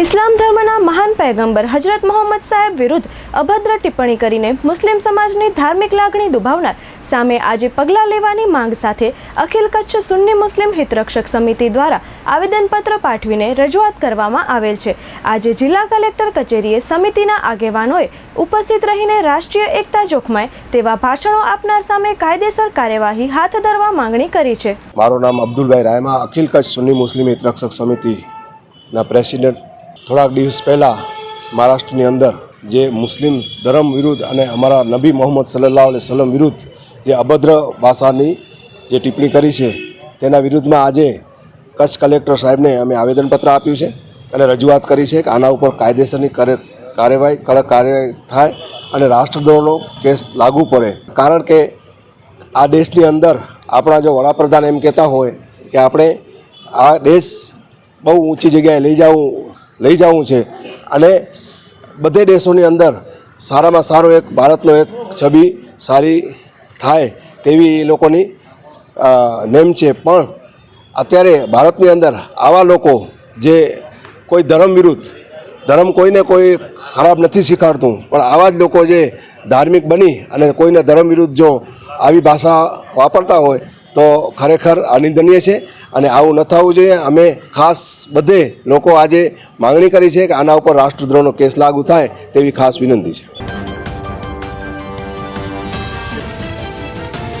ઇસ્લામ ધર્મના મહાન પૈગંબર હજરત મોહમ્મદ સાહેબ વિરુદ્ધ અભદ્ર ટિપ્પણી કરીને મુસ્લિમ સમાજની ધાર્મિક લાગણી દુભાવનાર સામે આજે પગલાં લેવાની માંગ સાથે અખિલ કચ્છ સુન્ની મુસ્લિમ હિતરક્ષક સમિતિ દ્વારા આવેદનપત્ર પાઠવીને રજૂઆત કરવામાં આવેલ છે. આજે જિલ્લા કલેક્ટર કચેરીએ સમિતિના આગેવાનોએ ઉપસ્થિત રહીને રાષ્ટ્રીય એકતા જોખમાય તેવા ભાષણો આપનાર સામે કાયદેસર કાર્યવાહી હાથ ધરવા માંગણી કરી છે. મારું નામ અબ્દુલભાઈ રાયમા અખિલ કચ્છ સુન્ની મુસ્લિમ હિતરક્ષક સમિતિના પ્રેસિડેન્ટ થોડાક દિવસ પહેલાં મહારાષ્ટ્રની અંદર જે મુસ્લિમ ધર્મ વિરુદ્ધ અને અમારા નબી મોહમ્મદ સલ્લાહ અલૈહ સલમ વિરુદ્ધ જે અભદ્ર ભાષાની જે ટિપ્પણી કરી છે, તેના વિરુદ્ધમાં આજે કચ્છ કલેક્ટર સાહેબને અમે આવેદનપત્ર આપ્યું છે અને રજૂઆત કરી છે કે આના ઉપર કાયદેસરની કરે- કાર્યવાહી, કડક કાર્યવાહી થાય અને રાષ્ટ્રદ્રોહનો કેસ લાગુ પડે. કારણ કે આ દેશની અંદર આપણા જો વડાપ્રધાન એમ કહેતા હોય કે આપણે આ દેશ બહુ ઊંચી જગ્યાએ લઈ જવું લઈ જવું છે. અને બધે દેશોની અંદર સારામાં સારો એક ભારતનો એક છબી સારી થાય તેવી એ લોકોની નેમ છે. પણ અત્યારે ભારતની અંદર આવા લોકો જે કોઈ ધર્મ વિરુદ્ધ, ધર્મ કોઈને કોઈ ખરાબ નથી શીખાડતું, પણ આવા જ લોકો જે ધાર્મિક બની અને કોઈને ધર્મ વિરુદ્ધ જો આવી ભાષા વાપરતા હોય તો ખરેખર અનિંદનીય છે અને આવું ન થવું જોઈએ. અમે ખાસ બધે લોકો આજે માંગણી કરી છે કે આના ઉપર રાષ્ટ્રદ્રોહનો કેસ લાગુ થાય તેવી ખાસ વિનંતી છે.